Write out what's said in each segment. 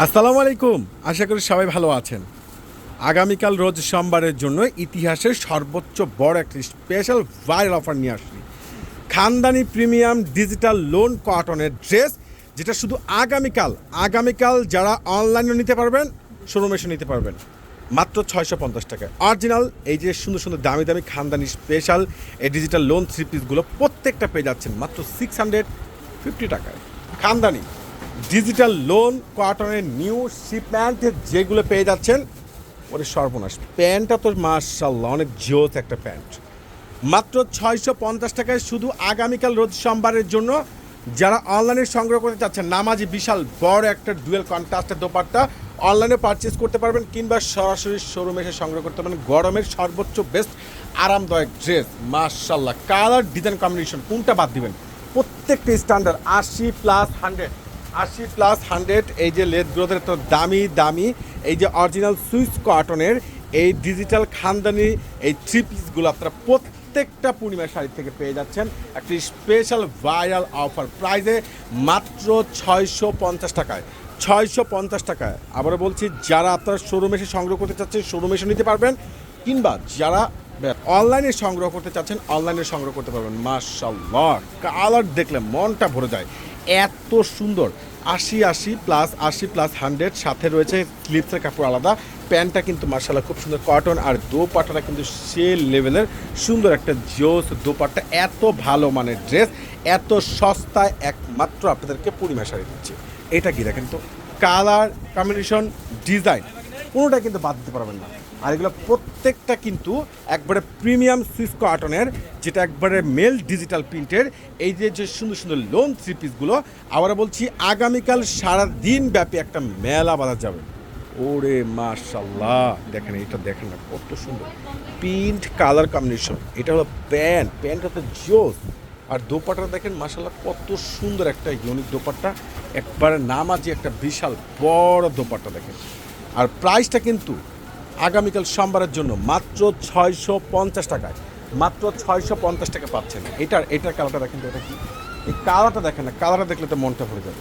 আসসালামু আলাইকুম। আশা করি সবাই ভালো আছেন। আগামীকাল রোজ সোমবারের জন্য ইতিহাসের সর্বোচ্চ বড় একটি স্পেশাল ভাইরাল অফার নিয়ে আসছি। খানদানি প্রিমিয়াম ডিজিটাল লোন কটনের ড্রেস, যেটা শুধু আগামীকাল আগামীকাল যারা অনলাইনে নিতে পারবেন শোরুমে এসে নিতে পারবেন। মাত্র ছয়শো পঞ্চাশ টাকায়। অরিজিনাল, এই যে সুন্দর সুন্দর দামি দামি খানদানি স্পেশাল এই ডিজিটাল লোন থ্রি পিসগুলো প্রত্যেকটা পেয়ে যাচ্ছেন মাত্র সিক্স হান্ড্রেড ফিফটি টাকায়। খানদানি ডিজিটাল লোন কটনের নিউ শিপম্যান্ট যেগুলো পেয়ে যাচ্ছেন, ওরে সর্বনাশ। প্যান্টটা তো মার্শাল্লাহ অনেক জোস একটা প্যান্ট। মাত্র ছয়শো পঞ্চাশ টাকায় শুধু আগামীকাল রোজ সোমবারের জন্য যারা অনলাইনে সংগ্রহ করতে চাচ্ছেন, নামাজি বিশাল বড় একটা ডুয়েল কন্ট্রাস্টের দোপাট্টা অনলাইনে পারচেস করতে পারবেন কিংবা সরাসরি শোরুমে এসে সংগ্রহ করতে পারবেন গরমের সর্বোচ্চ বেস্ট আরামদায়ক ড্রেস মার্শাল্লাহ কালার ডিজাইন কম্বিনেশন কোনটা বাদ দিবেন? প্রত্যেকটা স্ট্যান্ডার্ড আশি প্লাস হান্ড্রেড আশি প্লাস হান্ড্রেড এই যে লেদ গ্রোথের তো দামি দামি, এই যে অরিজিনাল সুইচ কটনের এই ডিজিটাল খানদানি, এই থ্রি পিসগুলো আপনারা প্রত্যেকটা পূর্ণিমা শাড়ি থেকে পেয়ে যাচ্ছেন। একটি স্পেশাল ভাইরাল অফার প্রাইজে মাত্র ছয়শো পঞ্চাশ টাকায়। ছয়শো পঞ্চাশ টাকায়। আবারও বলছি, যারা আপনারা শোরুমে এসে সংগ্রহ করতে চাচ্ছেন শোরুমে এসে নিতে পারবেন, কিংবা যারা অনলাইনে সংগ্রহ করতে চাচ্ছেন অনলাইনে সংগ্রহ করতে পারবেন মার্শাল্লাহ কালার দেখলে মনটা ভরে যায়। এত সুন্দর। আশি আশি প্লাস আশি প্লাস হান্ড্রেড সাথে রয়েছে স্লিপসের কাপড় আলাদা। প্যান্টটা কিন্তু মার্শাল্লাহ খুব সুন্দর কটন আর দোপাট্টাটা কিন্তু সে লেভেলের সুন্দর একটা জোস দোপাট্টা। এত ভালো মানের ড্রেস এত সস্তায় একমাত্র আপনাদেরকে পূর্ণিমা দিচ্ছে। এটা কি দেখেন তো? কালার কম্বিনেশন ডিজাইন কোনোটা কিন্তু বাদ দিতে পারবেন না। আর এগুলো প্রত্যেকটা কিন্তু একবারে প্রিমিয়াম সুইস কটনের যেটা একবারে মেল ডিজিটাল প্রিন্টের। এই যে যে সুন্দর সুন্দর লোন থ্রি পিসগুলো আবার বলছি, আগামীকাল সারা দিন ব্যাপী একটা মেলা বাঁধা যাবে। ওরে মাশাল্লাহ দেখেন এটা, দেখেন না, কত সুন্দর। প্রিন্ট কালার কম্বিনেশন, এটা হলো প্যান্ট প্যান্ট হচ্ছে জোস আর দোপাট্টা দেখেন মাশাল্লাহ কত সুন্দর একটা ইউনিক দোপাট্টা। একবারে নামাজি একটা বিশাল বড় দোপাট্টা দেখেন। আর প্রাইসটা কিন্তু আগামীকাল সোমবারের জন্য মাত্র ছয়শো পঞ্চাশ টাকায়। মাত্র ছয়শো পঞ্চাশ টাকা পাচ্ছেন। এটার এটার কালারটা দেখেন তো এটা কি? এই কালারটা দেখেন না কালারটা দেখলে তো মনটা ভরে যাবে।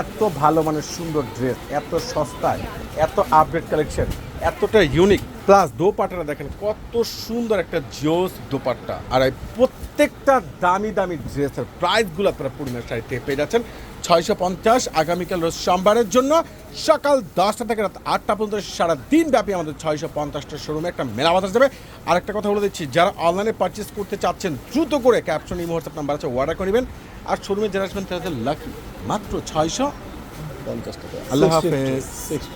এত ভালো মানের সুন্দর ড্রেস এত সস্তায়, এত আপডেট কালেকশন এতটা ইউনিক প্লাস দোপাট্টাটা দেখেন, কত সুন্দর একটা জোস দোপাট্টা। আর এই প্রত্যেকটা দামি দামি ড্রেসের প্রাইসগুলো আপনারা পূর্ণিমার শাড়িতে পেয়ে যাচ্ছেন। ছয়শো পঞ্চাশ আগামীকাল রোজ সোমবারের জন্য সকাল দশটা থেকে রাত আটটা পর্যন্ত সারা দিন ব্যাপী আমাদের ছয়শো পঞ্চাশটা শোরুমে একটা মেলা বাতাস যাবে। আর একটা কথা বলে দিচ্ছি, যারা অনলাইনে পারচেস করতে চাচ্ছেন, দ্রুত করে ক্যাপশন এই হোয়াটসঅ্যাপ নাম্বার আছে অর্ডার করে নেবেন। আর শোরুমে যারা আসবেন, তাদের লাকি মাত্র ছয়শো পঞ্চাশ টাকা। আল্লাহ হাফেজ।